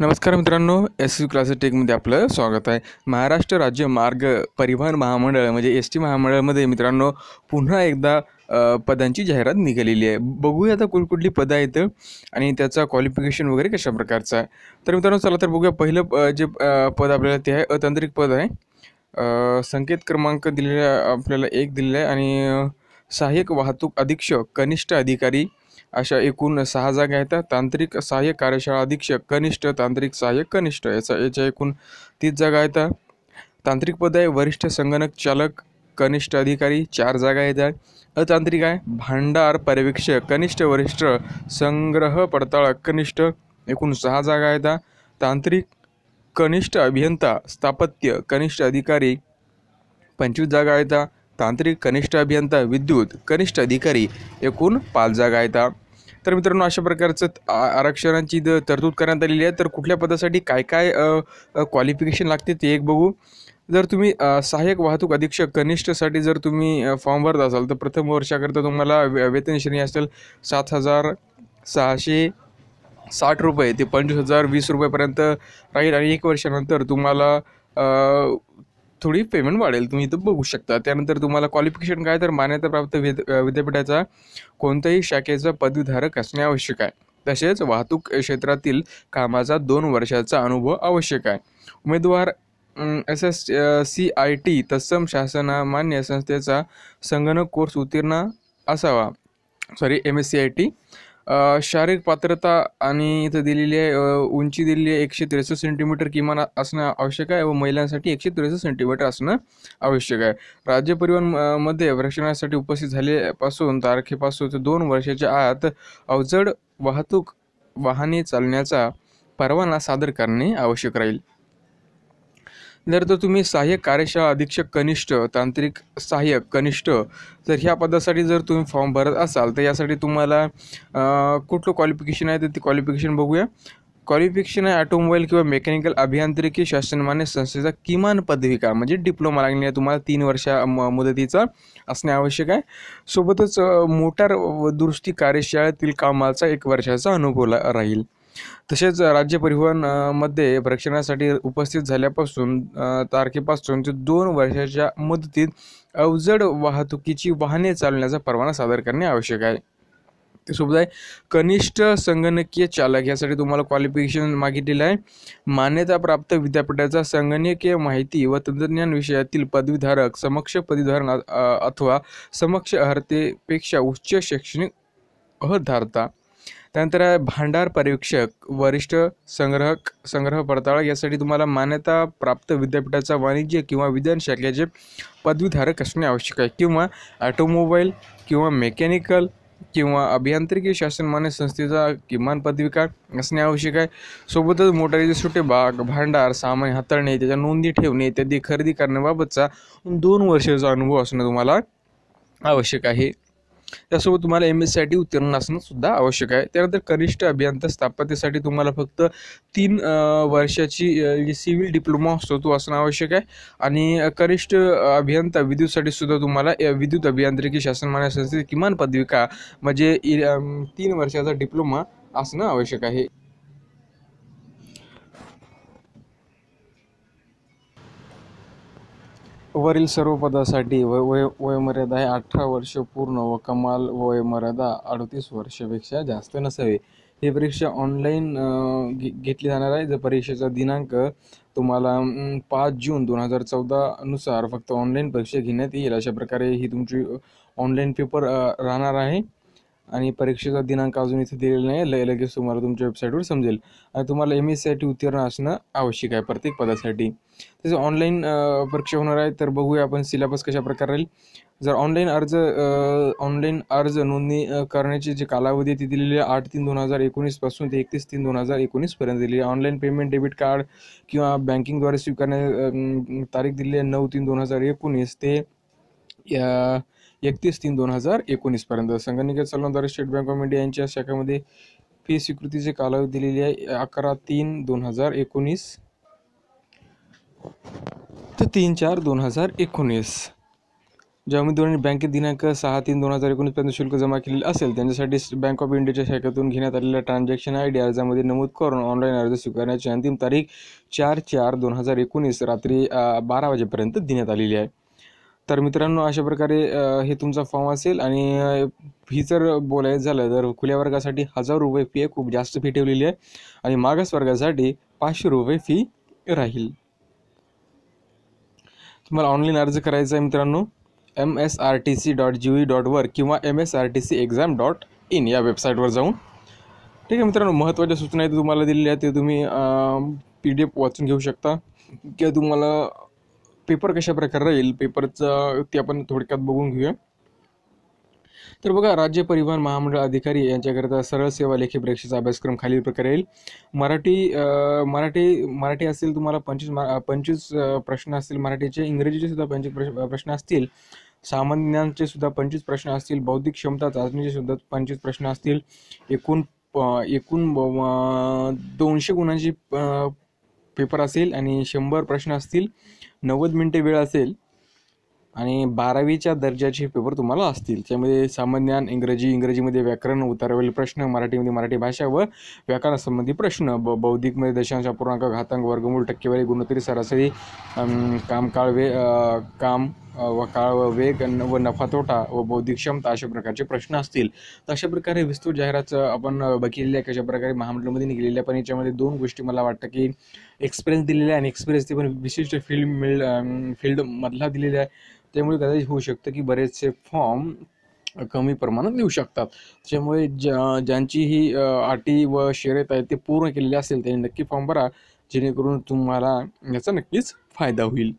नमस्कार मित्रांनो S U classes टेकमध्ये आपलं स्वागत आहे. महाराष्ट्र राज्य मार्ग परिवहन महामंडळ म्हणजे एस टी महामंडळामध्ये मित्रांनो पुन्हा एकदा पदांची जाहिरात निघालेली आहे. बघूया आता कुठकुठली पदं आहेत आणि त्याचा क्वालिफिकेशन वगैरे कशा प्रकारचा आहे. तर मित्रांनो चला तर बघूया पहिलं जे पद आपल्याला ते आहे अतांत्रिक पद आहे. संकेत क्रमांक दिलेला आपल्याला एक दिलेला आहे आणि सहाय्यक वाहतूक अधीक्षक कनिष्ठ अधिकारी अशा एकूण सहा जागा आहेत. तांत्रिक सहाय्यक कार्यशाळा अधीक्षक कनिष्ठ तांत्रिक सहाय्यक कनिष्ठ याचा याच्या एकूण तीस जागा आहेत. तांत्रिक पद आहे वरिष्ठ संगणक चालक कनिष्ठ अधिकारी चार जागा आहेत. अतांत्रिक आहे भांडार पर्यवेक्षक कनिष्ठ वरिष्ठ संग्रह पडताळक कनिष्ठ एकूण सहा जागा आहेत. तांत्रिक कनिष्ठ अभियंता स्थापत्य कनिष्ठ अधिकारी पंचवीस जागा आहेत. तांत्रिक कनिष्ठ अभियंता विद्युत कनिष्ठ अधिकारी एकूण पाच जागा आहेत तर मित्रांनो अशा प्रकारचं आ- आरक्षणाची द- तरतूद करण्यात आलेली आहे. तर कुठल्या पदासाठी काय काय क्वालिफिकेशन लागते ते एक बघू. जर तुम्ही सहाय्यक वाहतूक अधीक्षक कनिष्ठसाठी जर तुम्ही फॉर्म भरत असाल तर प्रथम वर्षाकरता तुम्हाला वे- वेतन श्रेणी असेल सात हजार सहाशे साठ रुपये. ते पंचवीस हजार वीस रुपयेपर्यंत राहील आणि एक वर्षानंतर तुम्हाला थोडी पेमेंट वाढेल. तुम्ही इथं बघू शकता. त्यानंतर तुम्हाला क्वालिफिकेशन काय तर मान्यताप्राप्त विद विद्यापीठाचा कोणत्याही शाखेचा पदवीधारक असणे आवश्यक आहे. तसेच वाहतूक क्षेत्रातील कामाचा दोन वर्षाचा अनुभव आवश्यक आहे. उमेदवार S S C I T तत्सम शासनामान्य संस्थेचा संगणक कोर्स उत्तीर्ण असावा. Sorry M S C I T शारीरिक पात्रता आणि इथं दिलेली आहे उंची दिलेली आहे एकशे त्रेसष्ट सेंटीमीटर किमान असणं आवश्यक आहे व महिलांसाठी एकशे त्रेसष्ट सेंटीमीटर असणं आवश्यक आहे. राज्य परिवहनमध्ये वृक्षणासाठी उपस्थित झाल्यापासून तारखेपासून ते दोन वर्षाच्या आत अवजड वाहतूक वाहने चालण्याचा परवाना सादर करणे आवश्यक राहील. जर तर तुम्ही सहाय्यक कार्यशाळा अधीक्षक कनिष्ठ तांत्रिक सहाय्यक कनिष्ठ जर ह्या पदासाठी जर तुम्ही फॉर्म भरत असाल तर यासाठी तुम्हाला कुठलं क्वालिफिकेशन आहे तर ते क्वालिफिकेशन बघूया. क्वालिफिकेशन आहे ऑटोमोबाईल किंवा मेकॅनिकल अभियांत्रिकी शासनमान्य संस्थेचा किमान पदविका म्हणजे डिप्लोमा लागणे तुम्हाला तीन वर्षा म- मुदतीचा असणे आवश्यक आहे. सोबतच मोटार व दुरुस्ती कार्यशाळेतील कामाचा एक वर्षाचा अनुभव राहील. तसेच राज्य परिवहन अ, मध्ये प्रशिक्षणासाठी उपस्थित झाल्यापासून तारखेपासून ते दोन वर्षाच्या मुदतीत अवजड वाहतुकीची वाहने चालवण्याचा परवाना सादर करणे आवश्यक आहे. त्यासोबत आहे कनिष्ठ संगणकीय चालक यासाठी तुम्हाला क्वालिफिकेशन मागितलेलं आहे. मान्यताप्राप्त विद्यापीठाचा संगणकीय माहिती व तंत्रज्ञान विषयातील पदवीधारक समक्ष पदवीधारण अथवा समक्ष अर्हतेपेक्षा उच्च शैक्षणिक अहधारता त्यानंतर आहे भांडार परीक्षक वरिष्ठ संग्रहक संग्रह पडताळा. यासाठी तुम्हाला मान्यता प्राप्त विद्यापीठाचा वाणिज्य किंवा विज्ञान शाखेचे पदवीधारक असणे आवश्यक आहे. किंवा ऑटोमोबाईल किंवा मेकॅनिकल किंवा अभियांत्रिकी शासनमान्य संस्थेचा किमान पदविका असणे आवश्यक आहे. सोबतच मोटारीचे सुटे भाग भांडार सामान हाताळणे त्याच्या नोंदी ठेवणे इत्यादी खरेदी करण्याबाबतचा दोन वर्षाचा अनुभव असणं तुम्हाला आवश्यक आहे. त्यासोबत तुम्हाला M S C I T उत्तीर्ण असणं सुद्धा आवश्यक आहे. त्यानंतर कनिष्ठ अभियंता स्थापत्यसाठी तुम्हाला फक्त तीन वर्षाची जी सिव्हिल डिप्लोमा असतो तो असणं आवश्यक आहे. आणि कनिष्ठ अभियंता विद्युतसाठी सुद्धा तुम्हाला विद्युत अभियांत्रिकी शासनमान्य संस्थेत किमान पदविका म्हणजे इ- तीन वर्षाचा डिप्लोमा असणं आवश्यक आहे. वरील सर्व पदासाठी वय वय वयोमर्यादा आहे अठरा वर्ष पूर्ण व कमाल वयोमर्यादा अडतीस वर्षापेक्षा जास्त नसावी. ही परीक्षा ऑनलाईन घे घेतली जाणार आहे. जर परीक्षेचा दिनांक तुम्हाला पाच जून दोन हजार चौदानुसार फक्त ऑनलाईन परीक्षा घेण्यात येईल. अशा प्रकारे ही तुमची ऑनलाईन पेपर राहणार आहे. आणि परीक्षेचा दिनांक अजून इथे दिलेला नाही लय लगेच तुम्हाला तुमच्या वेबसाईटवर समजेल. आणि तुम्हाला एम एस उत्तीर्ण असणं आवश्यक आहे प्रत्येक पदासाठी. तसं ऑनलाईन परीक्षा होणार आहे तर बघूया आपण सिलेबस कशा प्रकारे राहील. जर ऑनलाईन अर्ज ऑनलाईन अर्ज नोंदणी करण्याची जी कालावधी ती दिलेली आहे आठ तीन दोन हजार एकोणीसपासून ते एकतीस तीन दोन हजार एकोणीसपर्यंत दिलेली आहे. ऑनलाईन पेमेंट डेबिट कार्ड किंवा बँकिंगद्वारे स्वीकारण्या तारीख दिलेली आहे नऊ तीन दोन हजार एकोणीस ते या एकतीस तीन दोन हजार एकोणीसपर्यंत संगणकीय चलनाद्वारे स्टेट बँक ऑफ इंडिया यांच्या शाखेमध्ये फी स्वीकृतीचे कालावधी दिलेली आहे. अकरा तीन दोन हजार एकोणीस ते तीन चार दोन हजार एकोणीस. ज्या उमेदवारांनी बँकेत दिनांक सहा तीन दोन हजार एकोणीसपर्यंत शुल्क जमा केलेले असेल त्यांच्यासाठी बँक ऑफ इंडियाच्या शाखेतून घेण्यात आलेल्या ट्रान्झॅक्शन आय डी अर्जामध्ये नमूद करून ऑनलाईन अर्ज स्वीकारण्याची अंतिम तारीख चार चार दोन हजार एकोणीस रात्री बारा वाजेपर्यंत देण्यात आलेली आहे. तर मित्रांनो अशा प्रकारे हे तुमचा फॉर्म असेल आणि फी जर बोलायचं झालं तर खुल्या वर्गासाठी हजार रुपये फी आहे खूप जास्त फी ठेवलेली आहे. आणि मागास वर्गासाठी पाचशे रुपये फी राहील. तुम्हाला ऑनलाईन अर्ज करायचा आहे मित्रांनो M S R T C dot G V dot वर किंवा M S R T C exam dot in या वेबसाईटवर जाऊन. ठीक आहे मित्रांनो महत्त्वाच्या सूचना आहेत तुम्हाला दिलेल्या आहेत ते तुम्ही पी डी एफ वाचून घेऊ शकता. किंवा तुम्हाला पेपर कशा प्रकारे राहील? पेपरचं ते आपण थोडक्यात बघून घेऊया. तर बघा राज्य परिवहन महामंडळ अधिकारी यांच्याकरिता सरळ सेवा लेखी परीक्षेचा अभ्यासक्रम खालील प्रकारे येईल मराठी मराठी मराठी असेल तुम्हाला पंचवीस मा पंचवीस प्रश्न असतील मराठीचे इंग्रजीचे सुद्धा पंचवीस प्रश्न असतील सामान्य ज्ञानचे सुद्धा पंचवीस प्रश्न असतील बौद्धिक क्षमता चाचणीचे सुद्धा पंचवीस प्रश्न असतील. एकूण प- एकूण दोनशे गुणांची पेपर असेल आणि शंभर प्रश्न असतील नव्वद मिनटे वेळ असेल आणि बारावीच्या दर्जाचे पेपर तुम्हाला असतील. त्यामध्ये सामान्य ज्ञान इंग्रजी इंग्रजीमध्ये व्याकरण उतारावरील प्रश्न मराठीमध्ये मराठी भाषा व व्याकरणासंबंधी प्रश्न. ब बौद्धिकमध्ये दशांश अपूर्णांक घातांक वर्गमूळ टक्केवारी गुणोत्तरी सरासरी कामकाळ काम वे काम व काळ व वेग व नफा तोटा व बौद्धिक क्षमता अशा प्रकारचे प्रश्न असतील. तर अशा प्रकारे विस्तृत जाहिरात आपण अ, बघितलेली आहे कशा प्रकारे महामंडळामध्ये निघलेल्या पण याच्यामध्ये दोन गोष्टी मला वाटतं की एक्सपिरियन्स दिलेला आहे आणि एक्सपिरियन्स ते पण विशिष्ट फील्ड मिळ फील्डमधला दिलेला आहे. त्यामुळे कदाचित होऊ शकतं की बरेचसे फॉर्म कमी प्रमाणात लिहू शकतात. त्यामुळे ज्या ज्यांची ही अटी व शर्यत आहे ते पूर्ण केलेले असेल त्यांनी नक्की फॉर्म भरा जेणेकरून तुम्हाला याचा नक्कीच फायदा होईल.